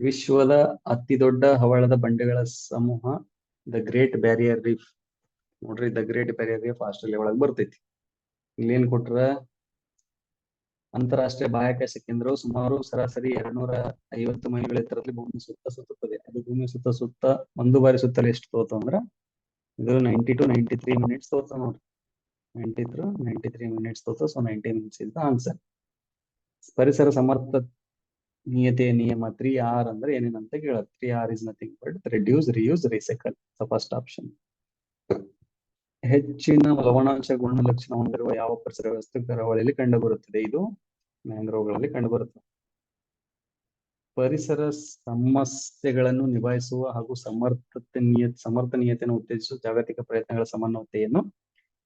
ವಿಶ್ವದ ಅತಿ ದೊಡ್ಡ ಹವಳದ ಬಂಡೆಗಳ ಸಮೂಹ ದ ಗ್ರೇಟ್ ಬ್ಯಾರಿಯರ್ ರೀಫ್ ನೋಡ್ರಿ the great barrier reef Australia ಒಳಗ್ ಬರ್ತೈತಿ. ಇಲ್ಲೇನ್ ಕೊಟ್ರ ಅಂತಾರಾಷ್ಟ್ರೀಯ ಬಾಹ್ಯಾಕಾಶ ಕೇಂದ್ರವು ಸುಮಾರು ಸರಾಸರಿ ಎರಡ್ನೂರ ಐವತ್ತು ಮೈಲಿಗಳ ಎತ್ತರದಲ್ಲಿ ಭೂಮಿ ಸುತ್ತ ಸುತ್ತುತ್ತದೆ. ಅದು ಭೂಮಿ ಸುತ್ತ ಸುತ್ತ ಒಂದು ಬಾರಿ ಸುತ್ತಲೇ ಎಷ್ಟು ತೋತ ಅಂದ್ರ? ಇದು ninety two ninety three minutes ತೋತ ನೋಡ್ರಿ. Ninety through ninety three minutes ತೋತ so ninety minutes is answer ಪರಿಸರ ಸಮರ್ಥನೀಯತೆಯ ನಿಯಮ ತ್ರೀ ಆರ್ ಅಂದ್ರೆ ಏನೇನಂತ ಕೇಳೋದು. Three R is nothing but reduce reuse recycle first option ಹೆಚ್ಚಿನ ಲವಣಾಂಶ ಗುಣಲಕ್ಷಣ ಹೊಂದಿರುವ ಯಾವ ಪರಿಸರ ವ್ಯವಸ್ಥೆ ಕರಾವಳಿಯಲ್ಲಿ ಕಂಡುಬರುತ್ತದೆ? ಇದು ಮ್ಯಾಂಗ್ರೋವ್ಗಳಲ್ಲಿ ಕಂಡುಬರುತ್ತದೆ. ಪರಿಸರ ಸಮಸ್ಯೆಗಳನ್ನು ನಿಭಾಯಿಸುವ ಹಾಗೂ ಸಮರ್ಥನೀಯ ಸಮರ್ಥನೀಯತೆಯನ್ನು ಉತ್ತೇಜಿಸುವ ಜಾಗತಿಕ ಪ್ರಯತ್ನಗಳ ಸಮನ್ವಯತೆಯನ್ನು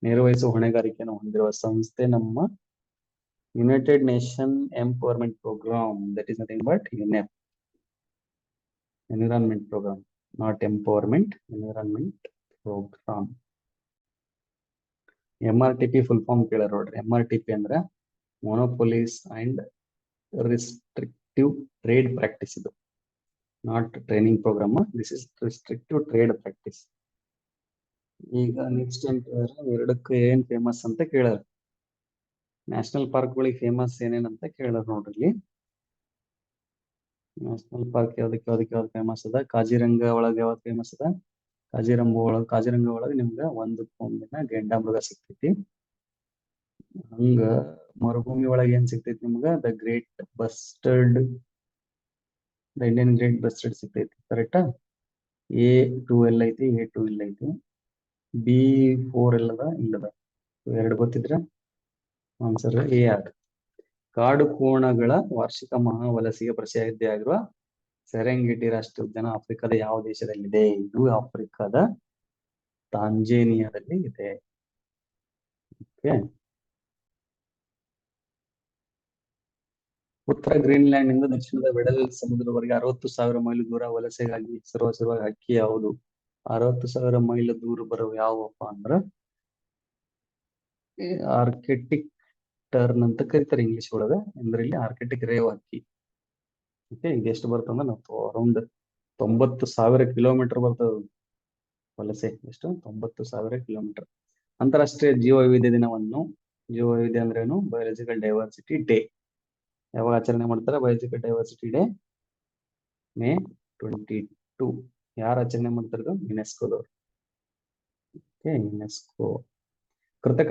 ನಿರ್ವಹಿಸುವ ಹೊಣೆಗಾರಿಕೆಯನ್ನು ಹೊಂದಿರುವ ಸಂಸ್ಥೆ ನಮ್ಮ empowerment programme that is nothing but UNEP environment programme not empowerment environment programme M R T full form ಕೇಳಾರ ನೋಡ್ರಿ. ಆರ್ ಅಂದ್ರ monopolies and restrictive trade practice ಇದು. Not training programme this is restrictive trade practice ಈಗ next ಏನ್ ಕೇಳ್ಯಾರ ಎರಡಕ್ಕೆ ಏನ್ famous ಅಂತ ಕೇಳ್ಯಾರ national ಪಾರ್ಕ್ಗಳಿಗೆ famous ಏನೇನಂತ ಕೇಳ್ಯಾರ ನೋಡ್ರಿ ಇಲ್ಲಿ. ನ್ಯಾಷನಲ್ ಪಾರ್ಕ್ ಯಾವ್ದಕ್ಕೆ ಯಾವ್ದಕ್ಕೆ ಯಾವ್ದು ಫೇಮಸ್ ಅದ? ಕಾಜಿರಂಗ ಒಳಗೆ ಯಾವ್ದು ಫೇಮಸ್ ಅದ? ಕಾಜಿರಂಗ ಒಳಗ್, ಕಾಜಿರಂಗ ಒಳಗೆ ನಿಮ್ಗ ಒಂದು ಒಂದಿನ ಗೆಂಡಾಮೃಗ ಸಿಗ್ತೈತಿ. ಹಂಗ ಮರುಭೂಮಿ ಒಳಗೆ ಏನ್ ಸಿಗ್ತೈತಿ ನಿಮ್ಗ? The great bustard, the Indian great bustard ಸಿಗ್ತೈತಿ, ಕರೆಕ್ಟಾ? ಎ ಟೂ ಎಲ್ ಐತಿ, ಎ ಟೂ ಇಲ್ಲ ಐತಿ. ಬಿ ಫೋರ್ ಎಲ್ಲದ ಇಲ್ಲದ ಎರಡು ಗೊತ್ತಿದ್ರ? ಆನ್ಸರ್ ಎ ಆರ್ ಕಾಡು ಕೋಣಗಳ ವಾರ್ಷಿಕ ಮಹಾವಲಸಿಗೆ ಪ್ರಸಿದ್ಧಿಯಾಗಿರುವ ಸೆರೆಂಗಿಟಿ ರಾಷ್ಟ್ರ ಉದ್ಯಾನ ಆಫ್ರಿಕಾದ ಯಾವ ದೇಶದಲ್ಲಿದೆ? ಇದು ಆಫ್ರಿಕಾದ ತಾಂಜೇನಿಯಾದಲ್ಲಿ ಇದೆ. ಓಕೆ ಉತ್ತರ ಗ್ರೀನ್ಲ್ಯಾಂಡ್ನಿಂದ ದಕ್ಷಿಣದ ವೆಡಲ್ ಸಮುದ್ರದವರೆಗೆ ಅರವತ್ತು ಸಾವಿರ ಮೈಲು ದೂರ ವಲಸೆಗಾಗಿ ಹೆಸರುವಾಸಿರುವ ಹಕ್ಕಿ ಯಾವುದು? ಅರವತ್ತು ಸಾವಿರ ಮೈಲು ದೂರ ಬರುವ ಯಾವಪ್ಪ ಅಂದ್ರ ಆರ್ಕೆಟಿಕ್ ಟರ್ನ್ ಅಂತ ಕರೀತಾರೆ ಇಂಗ್ಲಿಷ್ ಒಳಗ, ಅಂದ್ರೆ ಇಲ್ಲಿ ಆರ್ಕೆಟಿಕ್ ರೇವ್ ಹಕ್ಕಿ ಓಕೆ ಎಷ್ಟು ಅಂದ್ರೆ ನಾವು ಅರೌಂಡ್ ತೊಂಬತ್ತು ಸಾವಿರ ಕಿಲೋಮೀಟರ್ ಬರ್ತದ ವಲಸೆ, ಎಷ್ಟು? ತೊಂಬತ್ತು ಸಾವಿರ ಕಿಲೋಮೀಟರ್ ಅಂತಾರಾಷ್ಟ್ರೀಯ ಜೀವ ವೈವಿಧ್ಯ ದಿನವನ್ನು ಜೀವ ವೈವಿಧ್ಯ ಅಂದ್ರೇನು? ಬಯೋಲಜಿಕಲ್ ಡೈವರ್ಸಿಟಿ ಡೇ ಯಾವಾಗ ಆಚರಣೆ ಮಾಡ್ತಾರೆ? Biological diversity day May twenty two ಯಾರು ಆಚರಣೆ ಮಾಡ್ತಾರೆ ಯುನೆಸ್ಕೋದವ್ರು ಯುನೆಸ್ಕೋ ಕೃತಕ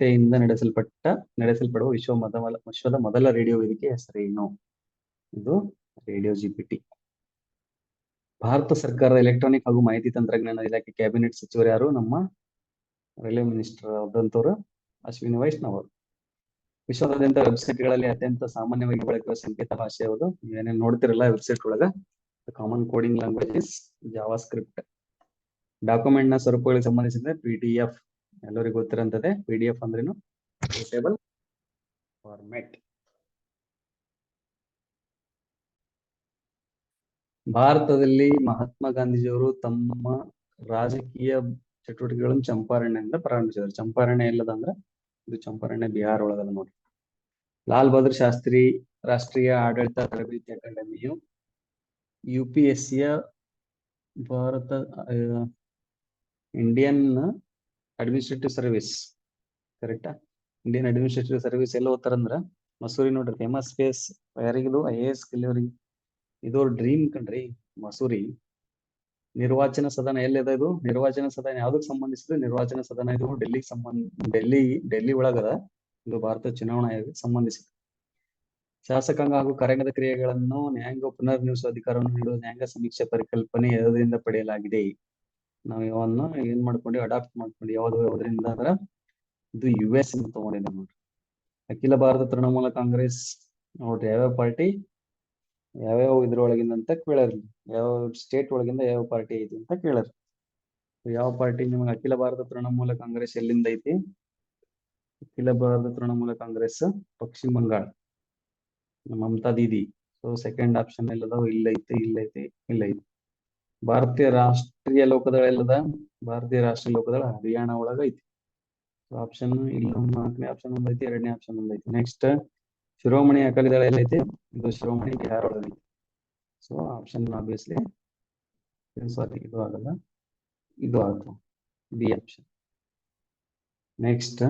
ಬುದ್ಧಿಮತ್ತೆಯಿಂದ ನಡೆಸಲ್ಪಟ್ಟ, ನಡೆಸಲ್ಪಡುವ ವಿಶ್ವ ಮೊದಲ ವಿಶ್ವದ ಮೊದಲ ರೇಡಿಯೋ ವೇದಿಕೆ ಹೆಸರೇನು ಇದು ರೇಡಿಯೋ ಜಿಪಿಟಿ ಭಾರತ ಸರ್ಕಾರದ ಎಲೆಕ್ಟ್ರಾನಿಕ್ ಹಾಗೂ ಮಾಹಿತಿ ತಂತ್ರಜ್ಞಾನ ಇಲಾಖೆ ಕ್ಯಾಬಿನೆಟ್ ಸಚಿವರು ಯಾರು? ನಮ್ಮ ರೈಲ್ವೆ ಮಿನಿಸ್ಟರ್ ಅವರು ಅಶ್ವಿನಿ ವೈಷ್ಣವ್ ಅವರು. ವಿಶ್ವದಾದ್ಯಂತ ವೆಬ್ಸೈಟ್ಗಳಲ್ಲಿ ಅತ್ಯಂತ ಸಾಮಾನ್ಯವಾಗಿ ಬಳಕೆಯ ಸಂಕೇತ ಭಾಷೆ ಯಾವುದು? ನೀವೇನೇನು ನೋಡ್ತಿರಲ್ಲ ವೆಬ್ಸೈಟ್ ಒಳಗ common coding language JavaScript ಡಾಕ್ಯುಮೆಂಟ್ನ ಸ್ವರೂಪಗಳಿಗೆ ಸಂಬಂಧಿಸಿದ್ರೆ ಪಿ ಡಿ ಎಫ್ ಎಲ್ಲರಿಗೂ ಗೊತ್ತಿರಂತದೆ ಪಿ ಡಿ ಎಫ್ ಅಂದ್ರೇನು? ಟೇಬಲ್ ಫಾರ್ಮೆಟ್ ಭಾರತದಲ್ಲಿ ಮಹಾತ್ಮ ಗಾಂಧೀಜಿಯವರು ತಮ್ಮ ರಾಜಕೀಯ ಚಟುವಟಿಕೆಗಳನ್ನು ಚಂಪಾರಣ್ಯದಿಂದ ಪ್ರಾರಂಭಿಸಿದರು ಚಂಪಾರಣ್ಯ ಇಲ್ಲದಂದ್ರೆ ಇದು ಚಂಪಾರಣ್ಯ ಬಿಹಾರ ಒಳಗದ ನೋಡಿ ಲಾಲ್ ಬಹದ್ದೂರ್ ಶಾಸ್ತ್ರಿ ರಾಷ್ಟ್ರೀಯ ಆಡಳಿತ ತರಬೇತಿ ಅಕಾಡೆಮಿಯು ಯು ಪಿ ಎಸ್ ಸಿಯ ಭಾರತ ಇಂಡಿಯನ್ ಅಡ್ಮಿನಿಸ್ಟ್ರೇಟಿವ್ ಸರ್ವಿಸ್ ಕರೆಕ್ಟಾ ಇಂಡಿಯನ್ ಅಡ್ಮಿನಿಸ್ಟ್ರೇಟಿವ್ ಸರ್ವಿಸ್ ಎಲ್ಲ ಓದ್ತಾರಂದ್ರ ಮಸೂರಿ ನೋಡ್ರಿ ಫೇಮಸ್ ಸ್ಪೇಸ್ ಯಾರಿಗಿದು? ಐ ಎ ಎಸ್ ಕಲಿಯೋರಿಗೆ ಇದು ಡ್ರೀಮ್ ಕಣ್ರಿ, ಮಸೂರಿ. ನಿರ್ವಾಚನ ಸದನ ಎಲ್ಲಿದೆ ಇದು? ನಿರ್ವಾಚನ ಸದನ ಯಾವ್ದಕ್ ಸಂಬಂಧಿಸಿದ ನಿರ್ವಾಚನ ಸದನ ಇದು ಡೆಲ್ಲಿಗೆ ಸಂಬಂಧ, ಡೆಲ್ಲಿ ಡೆಲ್ಲಿ ಒಳಗದ ಇದು ಭಾರತ ಚುನಾವಣಾ ಸಂಬಂಧಿಸಿದೆ ಶಾಸಕಾಂಗ ಹಾಗೂ ಕಾರ್ಯಾಂಗದ ಕ್ರಿಯೆಗಳನ್ನು ನ್ಯಾಯಾಂಗ ಪುನರ್ನಿರ್ವಹಿಸುವ ಅಧಿಕಾರವನ್ನು ನೀಡುವ ನ್ಯಾಯಾಂಗ ಸಮೀಕ್ಷೆ ಪರಿಕಲ್ಪನೆ ಯಾವುದರಿಂದ ಪಡೆಯಲಾಗಿದೆ. ನಾವು ಯಾವನ್ನ ಏನ್ ಮಾಡ್ಕೊಂಡಿ ಅಡಾಪ್ಟ್ ಮಾಡ್ಕೊಂಡು, ಯಾವ್ದು ಯಾವ್ದ್ರಿಂದ ಅಂದ್ರ ಇದು ಯು ಎಸ್ ಇಂದ ತಗೊಂಡಿದೆ ನೋಡ್ರಿ. ಅಖಿಲ ಭಾರತ ತೃಣಮೂಲ ಕಾಂಗ್ರೆಸ್ ನೋಡ್ರಿ ಯಾವ್ಯಾವ ಪಾರ್ಟಿ, ಯಾವ್ಯಾವ ಇದ್ರೊಳಗಿಂದ ಅಂತ ಕೇಳರ್ಲಿ ಯಾವ ಸ್ಟೇಟ್ ಒಳಗಿಂದ ಯಾವ ಪಾರ್ಟಿ ಐತಿ ಅಂತ ಕೇಳರ್ ಯಾವ ಪಾರ್ಟಿ ನಿಮಗೆ ಅಖಿಲ ಭಾರತ ತೃಣಮೂಲ ಕಾಂಗ್ರೆಸ್ ಎಲ್ಲಿಂದ ಐತಿ? ಅಖಿಲ Bharat Trinamool Congress Paschim Bangala. Mamata Didi. So second option ಎಲ್ಲದಾವ ಇಲ್ಲ ಐತಿ ಇಲ್ಲ ಐತಿ ಇಲ್ಲ ಐತಿ ಭಾರತೀಯ ರಾಷ್ಟ್ರೀಯ ಲೋಕದಳ ಎಲ್ಲದ ಭಾರತೀಯ ರಾಷ್ಟ್ರೀಯ ಲೋಕದಳ ಹರಿಯಾಣ ಒಳಗ ಐತಿ. ಆಪ್ಷನ್ ಇಲ್ಲಿ ನಾಲ್ಕನೇ ಆಪ್ಷನ್ ಒಂದ್ ಐತಿ, ಎರಡನೇ ಆಪ್ಷನ್ ಒಂದ್ ಐತಿ. ನೆಕ್ಸ್ಟ್ ಶಿರೋಮಣಿ ಅಕಾಲಿ ದಳ ಎಲ್ಲೈತಿ ಇದು ಶಿರೋಮಣಿ ಬಿಹಾರ ಒಳಗೈತಿ ಸೊ ಆಪ್ಷನ್ ಆಬ್ವಿಯಸ್ಲಿ ಸಾರಿ ಇದು ಆಗಲ್ಲ. ಇದು ಆಯ್ತು ಬಿ ಆಪ್ಷನ್ ನೆಕ್ಸ್ಟ್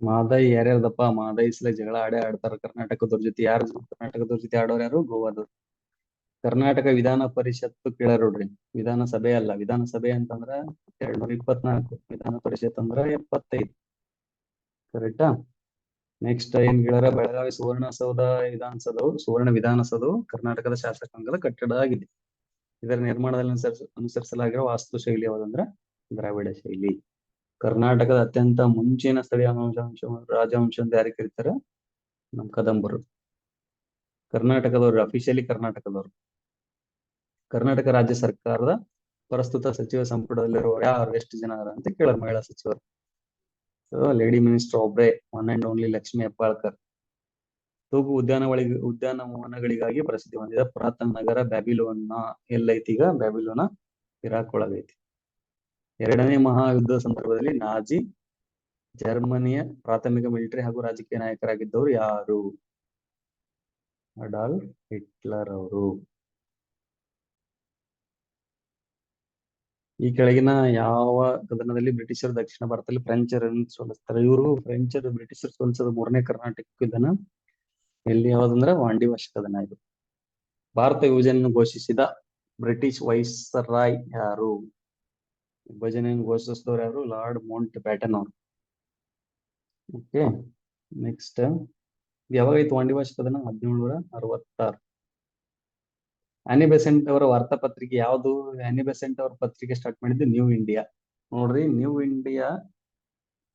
ಮಾದೈ ಯಾರ್ಯಾರ್ದಪ್ಪ? ಮಾದೈ ಸಲ ಜಗಳ ಆಡೇ ಆಡ್ತಾರ ಕರ್ನಾಟಕದವ್ರ ಜೊತೆ. ಯಾರ್ ಕರ್ನಾಟಕದವ್ರ ಜೊತೆ ಆಡೋರು ಯಾರು? ಗೋವಾದವ್ರು. ಕರ್ನಾಟಕ ವಿಧಾನ ಪರಿಷತ್ತು ಕೇಳಾರೋಡ್ರಿ ವಿಧಾನಸಭೆ ಅಲ್ಲ. ವಿಧಾನಸಭೆ ಅಂತಂದ್ರ ಎರಡ್ನೂರ ಇಪ್ಪತ್ನಾಲ್ಕು. ವಿಧಾನ ಪರಿಷತ್ ಅಂದ್ರ ಎಪ್ಪತ್ತೈದು. ಕರೆಕ್ಟಾ ನೆಕ್ಸ್ಟ್ ಏನ್ ಕೇಳಾರ? ಬೆಳಗಾವಿ ಸುವರ್ಣಸೌಧ ವಿಧಾನಸೌಧವು, ಸುವರ್ಣ ವಿಧಾನಸೌಧವು ಕರ್ನಾಟಕದ ಶಾಸಕಾಂಗದ ಕಟ್ಟಡ ಆಗಿದೆ. ಇದರ ನಿರ್ಮಾಣದಲ್ಲಿ ಅನುಸರಿಸ ಅನುಸರಿಸಲಾಗಿರುವ ವಾಸ್ತು ಶೈಲಿ ಯಾವುದಂದ್ರ ದ್ರಾವಿಡ ಶೈಲಿ. ಕರ್ನಾಟಕದ ಅತ್ಯಂತ ಮುಂಚಿನ ಸ್ಥಳೀಯ ಅಂಶ ರಾಜವಂಶ ಅಂತ ಯಾರಿಗೆ ಕರೀತಾರೆ? ನಮ್ ಕದಂಬರು. ಕರ್ನಾಟಕದವರು ಅಫಿಷಿಯಲಿ ಕರ್ನಾಟಕದವರು. ಕರ್ನಾಟಕ ರಾಜ್ಯ ಸರ್ಕಾರದ ಪ್ರಸ್ತುತ ಸಚಿವ ಸಂಪುಟದಲ್ಲಿರುವ ಯಾರು ಎಷ್ಟು ಜನ ಅಂತ ಕೇಳಾರ ಮಹಿಳಾ ಸಚಿವರು. ಲೇಡಿ ಮಿನಿಸ್ಟರ್ ಒಬ್ಬರೇ one and only Lakshmi Hebbalkar. ತೂಗು ಉದ್ಯಾನವಳಿ ಉದ್ಯಾನವನಗಳಿಗಾಗಿ ಪ್ರಸಿದ್ಧಿ ಹೊಂದಿದ ಪುರಾತನ ನಗರ ಬ್ಯಾಬಿಲೋನ ಎಲ್ಲೈತಿ ಈಗ ಬ್ಯಾಬಿಲೋನ ಇರಾಕ್ ಒಳಗೈತಿ. ಎರಡನೇ ಮಹಾಯುದ್ಧ ಸಂದರ್ಭದಲ್ಲಿ ನಾಜಿ ಜರ್ಮನಿಯ ಪ್ರಾಥಮಿಕ ಮಿಲಿಟರಿ ಹಾಗೂ ರಾಜಕೀಯ ನಾಯಕರಾಗಿದ್ದವರು ಯಾರು? ಅಡಾಲ್ ಹಿಟ್ಲರ್ ಅವರು. ಈ ಕೆಳಗಿನ ಯಾವ ಕದನದಲ್ಲಿ ಬ್ರಿಟಿಷರು ದಕ್ಷಿಣ ಭಾರತದಲ್ಲಿ ಫ್ರೆಂಚರನ್ನು ಸೋಲಿಸ್ತಾರೆ ಇವರು ಫ್ರೆಂಚರು ಬ್ರಿಟಿಷರು ಸೋಲಿಸದ ಮೂರನೇ ಕರ್ನಾಟಕ ಕದನ ಎಲ್ಲಿ ಯಾವ್ದಂದ್ರ? ವಾಂಡಿವಾಶ ಕದನ ಇದು. ಭಾರತ ವಿಭಜನೆಯನ್ನು ಘೋಷಿಸಿದ ಬ್ರಿಟಿಷ್ ವೈಸರಾಯ್ ಯಾರು? ವಿಭಜನೆಯನ್ನು ಘೋಷಿಸಿದವರು ಯಾರು? ಲಾರ್ಡ್ ಮೌಂಟ್ ಬ್ಯಾಟನ್ ಅವರು. Okay, next. ಯಾವಾಗೈತು ವಾಂಡಿವಾಶ ಕದನ ಹದಿನೇಳುನೂರ ಅರವತ್ತಾರು. ಆನಿ ಬೆಸೆಂಟ್ ಅವರ ವಾರ್ತಾ ಪತ್ರಿಕೆ ಯಾವುದು? ಆನಿ ಬೆಸೆಂಟ್ ಅವ್ರ ಪತ್ರಿಕೆ ಸ್ಟಾರ್ಟ್ ಮಾಡಿದ್ದು ನ್ಯೂ ಇಂಡಿಯಾ ನೋಡ್ರಿ new India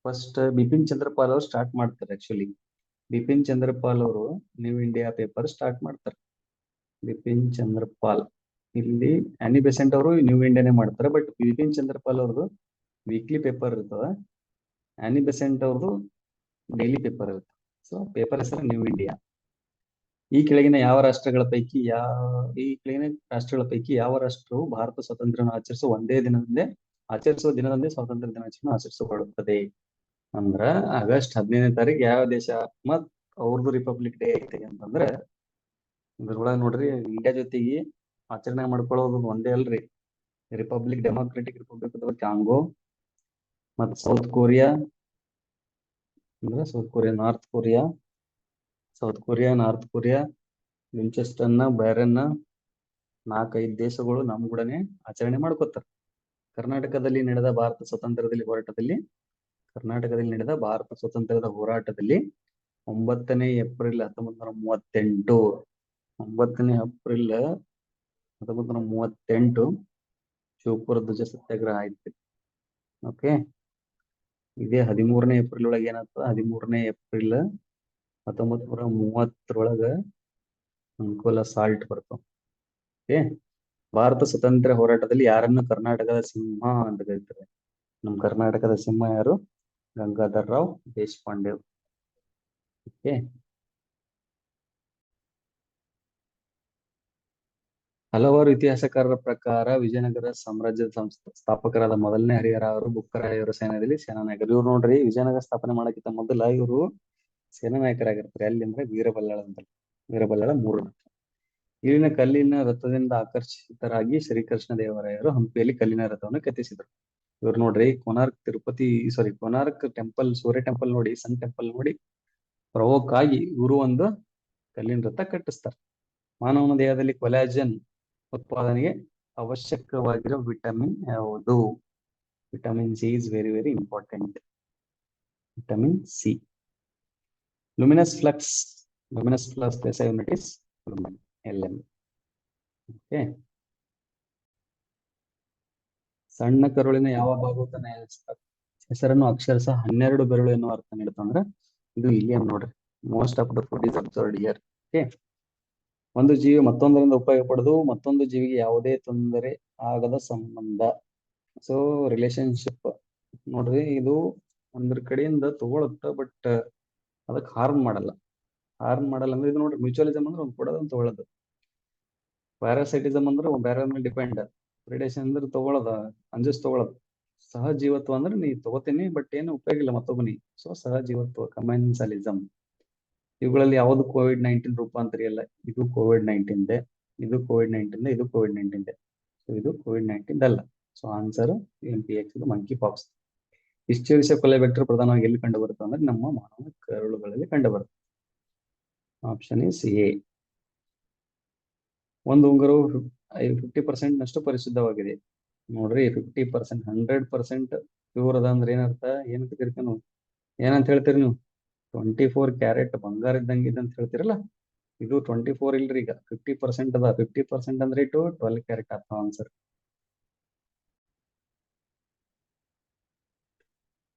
first Bipin Chandrapal ಅವರು ಸ್ಟಾರ್ಟ್ ಮಾಡ್ತಾರೆ ಆಕ್ಚುಲಿ ಬಿಪಿನ್ ಚಂದ್ರಪಾಲ್ ಅವರು ನ್ಯೂ ಇಂಡಿಯಾ ಪೇಪರ್ ಸ್ಟಾರ್ಟ್ ಮಾಡ್ತಾರೆ. ಬಿಪಿನ್ ಚಂದ್ರಪಾಲ್. ಇಲ್ಲಿ ಆನಿ ಬೆಸೆಂಟ್ ಅವರು ನ್ಯೂ ಇಂಡಿಯಾನೇ ಮಾಡ್ತಾರೆ ಬಟ್ ಬಿಪಿನ್ ಚಂದ್ರಪಾಲ್ ಅವ್ರದ್ದು ವೀಕ್ಲಿ ಪೇಪರ್ ಇರ್ತದ. ಆನಿ ಬೆಸೆಂಟ್ ಅವ್ರದ್ದು ಡೈಲಿ ಪೇಪರ್ ಇರುತ್ತೆ ಸೊ ಪೇಪರ್ ಹೆಸರು ನ್ಯೂ ಇಂಡಿಯಾ ಈ ಕೆಳಗಿನ ಯಾವ ರಾಷ್ಟ್ರಗಳ ಪೈಕಿ ಯಾವ, ಈ ಕೆಳಗಿನ ರಾಷ್ಟ್ರಗಳ ಪೈಕಿ ಯಾವ ರಾಷ್ಟ್ರವು ಭಾರತ ಸ್ವಾತಂತ್ರ್ಯವನ್ನು ಆಚರಿಸುವ ಒಂದೇ ದಿನದಲ್ಲೇ ಆಚರಿಸುವ ದಿನದಂದೇ ಸ್ವಾತಂತ್ರ್ಯ ದಿನಾಚರಣೆ ಆಚರಿಸಿಕೊಳ್ಳುತ್ತದೆ. ಅಂದ್ರ ಆಗಸ್ಟ್ ಹದಿನೈದನೇ ತಾರೀಕು ಯಾವ ದೇಶ, ಮತ್ ಅವ್ರದ್ದು ರಿಪಬ್ಲಿಕ್ ಡೇ ಐತೆ ಅಂತಂದ್ರೆ, ಇದ್ರೊಳಗ ನೋಡ್ರಿ ಇಂಡಿಯಾ ಜೊತೆಗೆ ಆಚರಣೆ ಮಾಡ್ಕೊಳ್ಳೋದು ಒಂದೇ ಅಲ್ರಿ. ರಿಪಬ್ಲಿಕ್ ಡೆಮೋಕ್ರೆಟಿಕ್ ರಿಪಬ್ಲಿಕ್ ಅಥವಾ ಕಾಂಗೋ ಸೌತ್ ಕೊರಿಯಾ ಅಂದ್ರೆ south Korea north Korea south Korea north Korea ವಿಂಚೆಸ್ಟರ್ನ ಬ್ಯಾರನ್ನ ನಾಲ್ಕೈದು ದೇಶಗಳು ನಮ್ ಕೂಡನೆ ಆಚರಣೆ ಮಾಡ್ಕೋತಾರೆ ಕರ್ನಾಟಕದಲ್ಲಿ ನಡೆದ ಭಾರತ ಸ್ವತಂತ್ರದಲ್ಲಿ ಹೋರಾಟದಲ್ಲಿ, ಕರ್ನಾಟಕದಲ್ಲಿ ನಡೆದ ಭಾರತ ಸ್ವತಂತ್ರದ ಹೋರಾಟದಲ್ಲಿ ಒಂಬತ್ತನೇ ಏಪ್ರಿಲ್ ಹತ್ತೊಂಬತ್ತು ನೂರ ಮೂವತ್ತೆಂಟು, ಒಂಬತ್ತನೇ ಏಪ್ರಿಲ್ ಹತ್ತೊಂಬತ್ ನೂರ ಮೂವತ್ತೆಂಟು ಶಿವಪುರ ಧ್ವಜ ಸತ್ಯಾಗ್ರಹ ಆಯ್ತು. ಓಕೆ ಇದೇ ಹದಿಮೂರನೇ ಏಪ್ರಿಲ್ ಒಳಗೆ ಏನಾಗ್ತದ ಹದಿಮೂರನೇ ಏಪ್ರಿಲ್ ಹತ್ತೊಂಬತ್ ನೂರ ಮೂವತ್ತರೊಳಗ ಅಂಕೋಲ ಸಾಲ್ಟ್ ಬರ್ತಾವ ಓಕೆ ಭಾರತ ಸ್ವತಂತ್ರ ಹೋರಾಟದಲ್ಲಿ ಯಾರನ್ನು ಕರ್ನಾಟಕದ ಸಿಂಹ ಅಂತ ಕರೀತಾರೆ? ನಮ್ ಕರ್ನಾಟಕದ ಸಿಂಹ ಯಾರು? ಗಂಗಾಧರ್ ರಾವ್ ದೇಶಪಾಂಡೆ ಓಕೆ ಹಲವಾರು ಇತಿಹಾಸಕಾರರ ಪ್ರಕಾರ ವಿಜಯನಗರ ಸಾಮ್ರಾಜ್ಯದ ಸಂಸ್ಥ ಸ್ಥಾಪಕರಾದ ಮೊದಲನೇ ಹರಿಹರ ಅವರು ಬುಕ್ಕರಾಯರ ಸೇನೆಯಲ್ಲಿ ಸೇನಾನಾಯಕರು. ಇವ್ರು ನೋಡ್ರಿ, ವಿಜಯನಗರ ಸ್ಥಾಪನೆ ಮಾಡಕ್ಕಿಂತ ಮೊದಲ ಇವರು ಸೇನಾ ನಾಯಕರಾಗಿರ್ತಾರೆ ಅಲ್ಲಿ ಅಂದ್ರೆ ವೀರಬಲ್ಲಾಳ ಅಂತ. ವೀರಬಲ್ಲಾಳ ಮೂರು ಇಲ್ಲಿನ ಕಲ್ಲಿನ ರಥದಿಂದ ಆಕರ್ಷಿತರಾಗಿ ಶ್ರೀಕೃಷ್ಣ ದೇವರಾಯರು ಹಂಪಿಯಲ್ಲಿ ಕಲ್ಲಿನ ರಥವನ್ನು ಕೆತ್ತಿಸಿದರು. ಇವ್ರು ನೋಡ್ರಿ, Konark Tirupati sorry Konark temple, Surya temple ನೋಡಿ, ಸನ್ ಟೆಂಪಲ್ ನೋಡಿ ಪ್ರವೋಕ್ ಆಗಿ ಇವರು ಒಂದು ಕಲ್ಲಿನ ರಥ ಕಟ್ಟಿಸ್ತಾರೆ. ಮಾನವನ ದೇಹದಲ್ಲಿ ಕೊಲಾಜನ್ ಉತ್ಪಾದನೆಗೆ ಅವಶ್ಯಕವಾಗಿರೋ ವಿಟಮಿನ್ ಯಾವುದು? Vitamin C is very very important vitamin C luminous flux luminous flux unit lumen L LM okay ಸಣ್ಣ ಕರುಳಿನ ಯಾವ ಭಾಗವು ಹೆಸರನ್ನು ಅಕ್ಷರಶಃ ಹನ್ನೆರಡು ಬೆರಳು ಎನ್ನುವ ಅರ್ಥ ನೀಡುತ್ತಂದ್ರೆ ಇದು ಇಲ್ಲಿ ನೋಡ್ರಿ. Most of the food is absorbed here okay ಒಂದು ಜೀವಿ ಮತ್ತೊಂದರಿಂದ ಉಪಯೋಗ ಪಡೆದು ಮತ್ತೊಂದು ಜೀವಿಗೆ ಯಾವುದೇ ತೊಂದರೆ ಆಗದ ಸಂಬಂಧ. ಸೊ ರಿಲೇಶನ್ಶಿಪ್ ನೋಡ್ರಿ, ಇದು ಒಂದ್ರ ಕಡೆಯಿಂದ ತಗೊಳತ್ತ ಬಟ್ ಅದಕ್ಕೆ ಹಾರ್ಮ್ ಮಾಡಲ್ಲ. ಹಾರ್ಮ್ ಮಾಡಲ್ಲ ಅಂದ್ರೆ ಇದು ನೋಡ್ರಿ ಮ್ಯೂಚುವಲಿಸಮ್ ಅಂದ್ರೆ ಒಂದು ಕೊಡೋದು, ಒಂದು ತಗೊಳ್ಳೋದು. ಪ್ಯಾರಾಸೈಟಿಸಮ್ ಅಂದ್ರೆ ಒಂದ್ ಬೇರೆ ಮೇಲೆ ಡಿಪೆಂಡ್ ಪ್ರಿಡೇಷನ್ ಅಂದ್ರೆ ತಗೊಳದ ಅಂಜಸ್ ತಗೊಳ್ಳೋದು. ಸಹಜೀವತ್ವ ಅಂದ್ರೆ ನೀ ತಗೋತೀನಿ ಬಟ್ ಏನು ಉಪಯೋಗ ಇಲ್ಲ ಮತ್ತೊಬ್ಬನಿ ಸೊ ಸಹಜೀವತ್ವ ಕಮೆನ್ಸಲಿಸಮ್ ಇವುಗಳಲ್ಲಿ ಯಾವುದು ಕೋವಿಡ್ ನೈನ್ಟೀನ್ ರೂಪಾಂತರಿ ಅಲ್ಲ, ಇದು ಕೋವಿಡ್ ನೈನ್ಟೀನ್ ಇದು ಕೋವಿಡ್ ನೈನ್ಟೀನ್ ಇದು ಕೋವಿಡ್ ನೈನ್ಟೀನ್ ಸೊ ಇದು ಕೋವಿಡ್ ನೈನ್ಟೀನ್ ಅಲ್ಲ. So answer M P X ಇದು monkeypox Escherichia coli vector ಪ್ರಧಾನವಾಗಿ ಎಲ್ಲಿ ಕಂಡು ಬರುತ್ತೆ ಅಂದ್ರೆ ನಮ್ಮ ಮಾನವ ಕರುಳುಗಳಲ್ಲಿ ಕಂಡು ಬರುತ್ತೆ ಆಪ್ಷನ್ ಇಸ್ ಎ ಒಂದು ಉಂಗುರವು ಫಿಫ್ಟಿ ಪರ್ಸೆಂಟ್ ನಷ್ಟು ಪರಿಶುದ್ಧವಾಗಿದೆ. ನೋಡ್ರಿ fifty percent hundred percent pure ಅದ ಅಂದ್ರೆ ಏನರ್ಥ? ಏನಂತ ಕರಿತೀವಿ ನೀವು? ಏನಂತ ಹೇಳ್ತೀರಿ ನೀವು? ಟ್ವೆಂಟಿ ಫೋರ್ ಕ್ಯಾರೆಟ್ ಬಂಗಾರ ಇದ್ದಂಗೆ ಇದೆ ಅಂತ ಹೇಳ್ತೀರಲ್ಲ? ಇದು ಟ್ವೆಂಟಿ ಫೋರ್ ಇಲ್ರಿ ಈಗ. ಫಿಫ್ಟಿ ಪರ್ಸೆಂಟ್ ಅದ. ಫಿಫ್ಟಿ ಪರ್ಸೆಂಟ್ ಅಂದ್ರೆ ಇಟ್ಟು ಟ್ವೆಲ್ ಕ್ಯಾರೆಟ್ ಆಗ್ತಾವ ಆನ್ಸರ್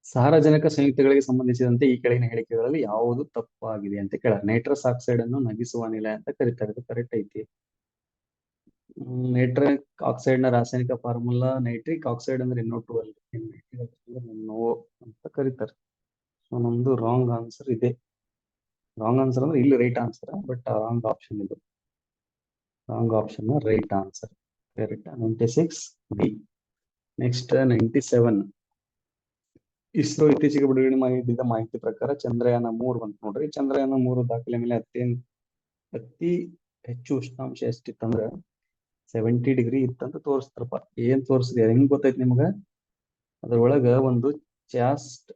ಸಾರಜನಕ ಸಂಯುಕ್ತಗಳಿಗೆ ಸಂಬಂಧಿಸಿದಂತೆ ಈ ಕೆಳಗಿನ ಹೇಳಿಕೆಗಳಲ್ಲಿ ಯಾವುದು ತಪ್ಪಾಗಿದೆ ಅಂತ ಕೇಳ ನೈಟ್ರಸ್ ಆಕ್ಸೈಡ್ ಅನ್ನು ನಗಿಸುವ ಅನಿಲ ಅಂತ ಕರೀತಾರೆ. ಇದು ಕರೆಕ್ಟ್ ಐತಿ. ನೈಟ್ರಿಕ್ ಆಕ್ಸೈಡ್ನ ರಾಸಾಯನಿಕ ಫಾರ್ಮುಲಾ ನೈಟ್ರಿಕ್ ಆಕ್ಸೈಡ್ ಅಂದ್ರೆ ಇನ್ನೋ ಟು ಅಲ್ಲಿ ನೋ ಅಂತ ಕರೀತಾರೆ. ಸೊ ನಮ್ದು ರಾಂಗ್ ಆನ್ಸರ್ ಇದೆ. ರಾಂಗ್ ಆನ್ಸರ್ ಅಂದ್ರೆ ಇಲ್ಲಿ right answer but wrong option ಇದು. Wrong option right answer correct ninety six B next ninety seven ISRO ಇತ್ತೀಚೆಗೆ ಬಿಡುಗಡೆ ಮಾಡಿದ ಮಾಹಿತಿ ಪ್ರಕಾರ ಚಂದ್ರಯಾನ ಮೂರು ಬಂತು ನೋಡ್ರಿ. ಚಂದ್ರಯಾನ ಮೂರು ದಾಖಲೆ ಮೇಲೆ ಅತಿ ಅತಿ ಹೆಚ್ಚು ಉಷ್ಣಾಂಶ ಎಷ್ಟಿತ್ತಂದ್ರ ಸೆವೆಂಟಿ ಡಿಗ್ರಿ ಇತ್ತಂತ ತೋರಿಸ್ತಾರಪ್ಪ. ಏನ್ ತೋರಿಸಿದೆ? ಹೆಂಗ್ ಗೊತ್ತೈತಿ ನಿಮ್ಗ? ಅದ್ರೊಳಗ ಒಂದು ಚಾಸ್ಟ್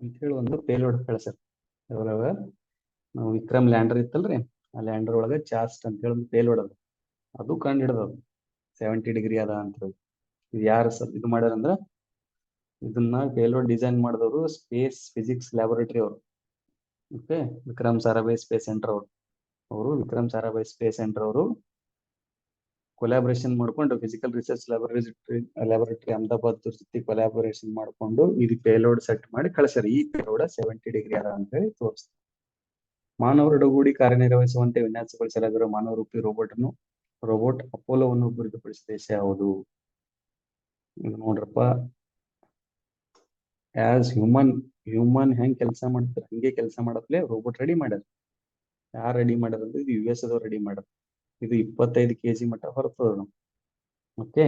ಅಂತ ಹೇಳಿ ಒಂದು ಪೇಲೋಡ್ ಕಳ್ಸ್ಯಾರ. ಅದ್ರೊಳಗ ನಾವು ವಿಕ್ರಮ್ ಲ್ಯಾಂಡರ್ ಇತ್ತಲ್ರಿ, ಆ ಲ್ಯಾಂಡರ್ ಒಳಗ ಚಾಸ್ಟ್ ಅಂತ ಹೇಳಿ ಒಂದು ಪೇಲೋಡ್ ಅದ. ಅದು ಕಂಡು ಹಿಡ್ದದ ಸೆವೆಂಟಿ ಡಿಗ್ರಿ ಅದ ಅಂತ ಹೇಳಿ. ಇದು ಯಾರು ಇದು ಮಾಡ್ಯಾರ ಅಂದ್ರ ಇದನ್ನ ಪೇಲೋಡ್ ಡಿಸೈನ್ ಮಾಡಿದವರು ಸ್ಪೇಸ್ ಫಿಸಿಕ್ಸ್ ಲ್ಯಾಬೊರೇಟರಿ ಅವರು. Okay Vikram Sarabhai space centre ಅವರು. ಅವರು ವಿಕ್ರಮ್ ಸಾರಾಭಾಯಿ ಸ್ಪೇಸ್ ಸೆಂಟರ್ ಅವರು ಕೊಲಾಬರೇಷನ್ ಮಾಡ್ಕೊಂಡು physical research laboratory laboratory Ahmedabad ಜೊತೆ ಕೊಲಾಬರೇಷನ್ ಮಾಡ್ಕೊಂಡು ಇದು ಪೇಲೋಡ್ ಸೆಟ್ ಮಾಡಿ ಕಳಿಸ್ಯಾರ ಈ ಪೇಲೋಡ್ ಸೆವೆಂಟಿ ಡಿಗ್ರಿ ಅದ ಅಂತ ಹೇಳಿ ತೋರಿಸ್ತಾರೆ. ಮಾನವರೊಡಗೂಡಿ ಕಾರ್ಯನಿರ್ವಹಿಸುವಂತೆ ವಿನ್ಯಾಸಗೊಳಿಸಲಾಗಿರುವ ಮಾನವ ರೂಪಿ ರೋಬೋಟ್ ಅನ್ನು ರೋಬೋಟ್ ಅಪೋಲೋವನ್ನು ಅಭಿವೃದ್ಧಿಪಡಿಸಿದ ದೇಶ ಯಾವುದು? ನೋಡ್ರಪ್ಪ. ಆಸ್ ಹ್ಯೂಮನ್ ಹ್ಯೂಮನ್ ಹೆಂಗ್ ಕೆಲಸ ಮಾಡ್ತಾರೆ, ಹಂಗೆ ಕೆಲಸ ಮಾಡಪ್ಲೆ ರೋಬೋಟ್ ರೆಡಿ ಮಾಡ್ಯಾರ. ಯಾರು ರೆಡಿ ಮಾಡ್ಯಾರ ಅಂದ್ರೆ ಯು ಎಸ್ ಅದವ್ರು ರೆಡಿ ಮಾಡ್ಯಾರ. ಇದು ಇಪ್ಪತ್ತೈದು ಕೆ ಜಿ ಮಟ್ಟ ಹೊರತದ ಓಕೆ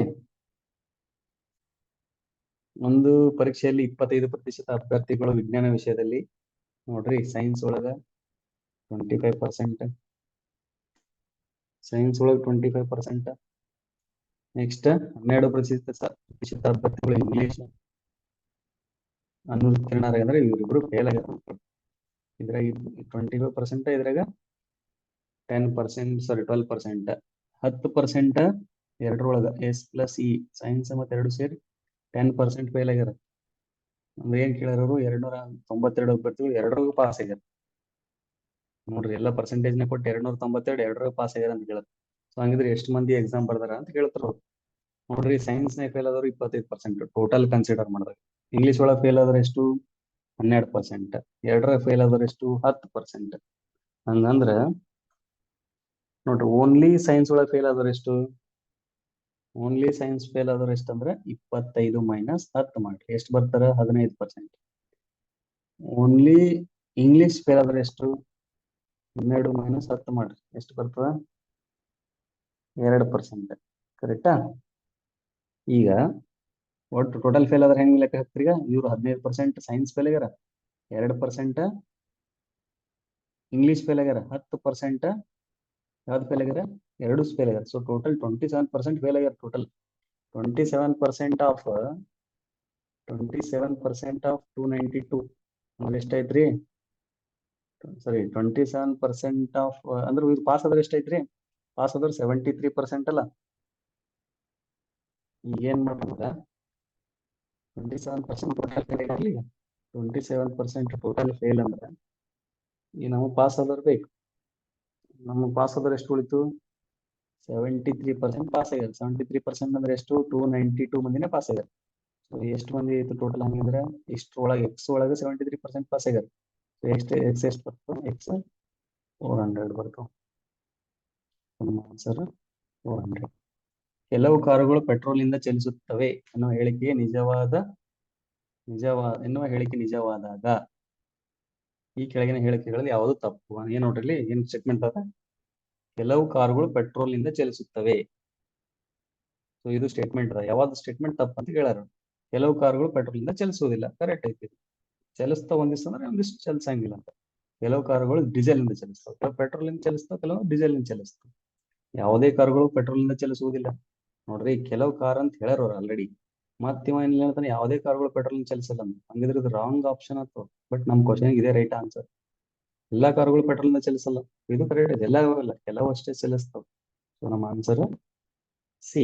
ಒಂದು ಪರೀಕ್ಷೆಯಲ್ಲಿ ಇಪ್ಪತ್ತೈದು ಪ್ರತಿಶತ ಅಭ್ಯರ್ಥಿಗಳು ವಿಜ್ಞಾನ ವಿಷಯದಲ್ಲಿ. ನೋಡ್ರಿ ಸೈನ್ಸ್ ಒಳಗ ಟ್ವೆಂಟಿ ಫೈವ್ ಪರ್ಸೆಂಟ್ ಸೈನ್ಸ್ ಒಳಗ ಟ್ವೆಂಟಿ ಫೈವ್ ಪರ್ಸೆಂಟ್ ನೆಕ್ಸ್ಟ್ ಹನ್ನೆರಡು ಪ್ರತಿಶತ ಪ್ರತಿಶತ ಅಭ್ಯರ್ಥಿಗಳು ಇಂಗ್ಲಿಷ್ ಅನುತ್ತೀರ್ಣರ ಅಂದ್ರೆ ಇವರಿಬ್ರು ಫೇಲ್ ಆಗ್ಯಾರ ಇದ್ರಾಗ ಟ್ವೆಂಟಿ ಫೈವ್ ಪರ್ಸೆಂಟ್ ಇದ್ರಾಗ ten percent sorry twelve percent ಹತ್ತು ಪರ್ಸೆಂಟ್ ಎರಡರೊಳಗ ಎಸ್ ಪ್ಲಸ್ ಇ ಸೈನ್ಸ್ ಮತ್ತೆ ಎರಡು ಸೇರಿ ಟೆನ್ ಪರ್ಸೆಂಟ್ ಫೇಲ್ ಆಗ್ಯಾರ. ನಮ್ಗೆ ಏನ್ ಕೇಳ್ಯಾರ ಎರಡ್ನೂರ ತೊಂಬತ್ತೆರಡು ಅಭ್ಯರ್ಥಿಗಳು ಎರಡರೊಳಗೂ ಪಾಸ್ ಆಗ್ಯಾರ. ನೋಡ್ರಿ, ಎಲ್ಲ ಪರ್ಸೆಂಟೇಜ್ನ ಕೊಟ್ಟು ಎರಡ್ನೂರ ತೊಂಬತ್ತೆರಡು ಎರಡರೊಳಗೆ ಪಾಸ್ ಆಗ್ಯಾರ ಅಂತ ಹೇಳತ್ ಸೊ ಹಂಗಿದ್ರೆ ಎಷ್ಟು ಮಂದಿ ಎಕ್ಸಾಮ್ ಬರ್ದಾರ ಅಂತ ಕೇಳ್ತಾರ ನೋಡ್ರಿ ಸೈನ್ಸ್ನ ಫೇಲ್ ಆದವ್ರು ಇಪ್ಪತ್ತೈದು ಪರ್ಸೆಂಟ್ ಟೋಟಲ್ ಕನ್ಸಿಡರ್ ಮಾಡಿದಾಗ. ಇಂಗ್ಲಿಷ್ ಒಳಗೆ ಫೇಲ್ ಆದ್ರೆ ಎಷ್ಟು? ಹನ್ನೆರಡು ಪರ್ಸೆಂಟ್ ಎರಡರ ಫೇಲ್ ಆದ್ರೆ ಎಷ್ಟು? ಹತ್ತು ಪರ್ಸೆಂಟ್ ಹಂಗಂದ್ರ ನೋಡ್ರಿ ಓನ್ಲಿ ಸೈನ್ಸ್ ಒಳಗೆ ಫೇಲ್ ಆದ್ರೆ ಎಷ್ಟು? ಓನ್ಲಿ ಸೈನ್ಸ್ ಫೇಲ್ ಆದ್ರೆ ಎಷ್ಟು ಅಂದ್ರೆ ಇಪ್ಪತ್ತೈದು ಮೈನಸ್ ಹತ್ತು ಮಾಡ್ರಿ, ಎಷ್ಟು ಬರ್ತಾರೆ? ಹದಿನೈದು ಪರ್ಸೆಂಟ್ ಓನ್ಲಿ ಇಂಗ್ಲಿಷ್ ಫೇಲ್ ಆದ್ರೆ ಎಷ್ಟು? ಹನ್ನೆರಡು ಮೈನಸ್ ಹತ್ತು ಮಾಡ್ರಿ, ಎಷ್ಟು ಬರ್ತದ? ಎರಡು ಪರ್ಸೆಂಟ್ ಕರೆಕ್ಟಾ ಈಗ ಒಟ್ಟು ಟೋಟಲ್ ಫೇಲ್ ಆದ್ರೆ ಹೆಂಗ್ ಲೆಕ್ಕ ಹಾಕ್ತೀರಿ ಈಗ? ಇವ್ರು ಹದಿನೈದು ಪರ್ಸೆಂಟ್ ಸೈನ್ಸ್ ಫೇಲ್ ಆಗ್ಯಾರ, ಎರಡು ಪರ್ಸೆಂಟ್ ಇಂಗ್ಲಿಷ್ ಫೇಲ್ ಆಗ್ಯಾರ, ಹತ್ತು ಪರ್ಸೆಂಟ್ ಯಾವ್ದು ಫೇಲ್ ಆಗ್ಯಾರ ಎರಡು ಫೇಲ್ ಆಗಿದೆ. So total twenty seven percent fail ಆಗಿದೆ total twenty seven percent of twenty seven percent of two ninety two ಅಂದ್ರೆ ಎಷ್ಟೈತ್ರಿ sorry twenty seven percent of ಅಂದ್ರೆ ಇದು ಪಾಸ್ ಆದ್ರೆ ಎಷ್ಟೈತ್ರಿ ಪಾಸ್ ಆದ್ರೆ ಸೆವೆಂಟಿ ತ್ರೀ ಪರ್ಸೆಂಟ್ ಅಲ್ಲ ಏನ್ ಮಾಡ್ಬೇಕ twenty seven percent total fail ಆಗಲಿ. Twenty seven percent total fail ಅಂದ್ರೆ ಈ ನಾವು ಪಾಸ್ ಆದ್ರೆ ಬೇಕು. ನಮ್ಮ ಪಾಸ್ ಆದ್ರೆ ಎಷ್ಟು ಉಳಿತು? ಸೆವೆಂಟಿ ತ್ರೀ ಪರ್ಸೆಂಟ್ ಪಾಸ್ ಆಗ್ಯಾರ ಸೆವೆಂಟಿ ತ್ರೀ ಪರ್ಸೆಂಟ್ ಅಂದ್ರೆ ಎಷ್ಟು? ಟೂ ನೈಂಟಿ ಟೂ ಮಂದಿನೇ ಪಾಸ್ ಆಗ್ಯಾರ ಸೊ ಎಷ್ಟು ಮಂದಿ ಇತ್ತು ಟೋಟಲ್ ಹಂಗಿದ್ರೆ? ಇಷ್ಟ್ರೊಳಗೆ ಎಕ್ಸ್ ಒಳಗೆ ಸೆವೆಂಟಿ ತ್ರೀ ಪರ್ಸೆಂಟ್ ಪಾಸ್ ಆಗ್ಯಾರ ಸೊ ಎಷ್ಟು ಎಕ್ಸ್ ಎಷ್ಟು ಬರ್ತು ಎಕ್ಸ್ ಫೋರ್ ಹಂಡ್ರೆಡ್ ಬರ್ತು ಆನ್ಸರ್ ಫೋರ್ ಹಂಡ್ರೆಡ್ ಕೆಲವು ಕಾರುಗಳು ಪೆಟ್ರೋಲ್ ಇಂದ ಚಲಿಸುತ್ತವೆ ಅನ್ನುವ ಹೇಳಿಕೆ ನಿಜವಾದ ನಿಜವಾದ ಎನ್ನುವ ಹೇಳಿಕೆ ನಿಜವಾದಾಗ. ಈ ಕೆಳಗಿನ ಹೇಳಿಕೆಗಳಲ್ಲಿ ಯಾವುದು ತಪ್ಪು? ಏನ್ ನೋಡ್ರಿ, ಏನ್ ಸ್ಟೇಟ್ಮೆಂಟ್ ಅದ? ಕೆಲವು ಕಾರುಗಳು ಪೆಟ್ರೋಲ್ನಿಂದ ಚಲಿಸುತ್ತವೆ. ಸೊ ಇದು ಸ್ಟೇಟ್ಮೆಂಟ್ ಅದ. ಯಾವ್ದು ಸ್ಟೇಟ್ಮೆಂಟ್ ತಪ್ಪು ಅಂತ ಹೇಳಾರ ಕೆಲವು ಕಾರುಗಳು ಪೆಟ್ರೋಲ್ನಿಂದ ಚಲಿಸುವುದಿಲ್ಲ. ಕರೆಕ್ಟ್ ಐತಿ ಚಲಿಸ್ತಾ ಒಂದಿಸ್ ಅಂದ್ರೆ ಒಂದಿಷ್ಟು ಚಲಿಸಂಗಿಲ್ಲ ಅಂತ. ಕೆಲವು ಕಾರುಗಳು ಡೀಸೆಲ್ನಿಂದ ಚಲಿಸ್ತಾವ. ಕೆಲವು ಪೆಟ್ರೋಲ್ ಇಂದ ಚಲಿಸ್ತಾವ, ಕೆಲವು ಡೀಸೆಲ್ನಿಂದ ಚಲಿಸ್ತಾವ. ಯಾವುದೇ ಕಾರುಗಳು ಪೆಟ್ರೋಲ್ನಿಂದ ಚಲಿಸುವುದಿಲ್ಲ. ನೋಡ್ರಿ, ಕೆಲವು ಕಾರ್ ಅಂತ ಹೇಳಾರ ಆಲ್ರೆಡಿ ಮತ್ ಇವ ಏನ್ ಹೇಳ್ತಾನೆ, ಯಾವುದೇ ಕಾರುಗಳು ಪೆಟ್ರೋಲ್ ಚಲಿಸಲ್ಲ ಹಂಗಿದ್ರೆ ಇದು ರಾಂಗ್ ಆಪ್ಷನ್ ಆಯ್ತು ಬಟ್ ನಮ್ ಕ್ವಶನ್ ಇದೆ ರೈಟ್ ಆನ್ಸರ್ ಎಲ್ಲಾ ಕಾರುಗಳು ಪೆಟ್ರೋಲ್ನ ಚಲಿಸಲ್ಲ. ಇದು ಕರೆಕ್ಟ್ ಇದೆ ಎಲ್ಲ ಕೆಲವು ಅಷ್ಟೇ ಚಲಿಸ್ತಾವ. ಸೊ ನಮ್ಮ ಆನ್ಸರ್ ಸಿ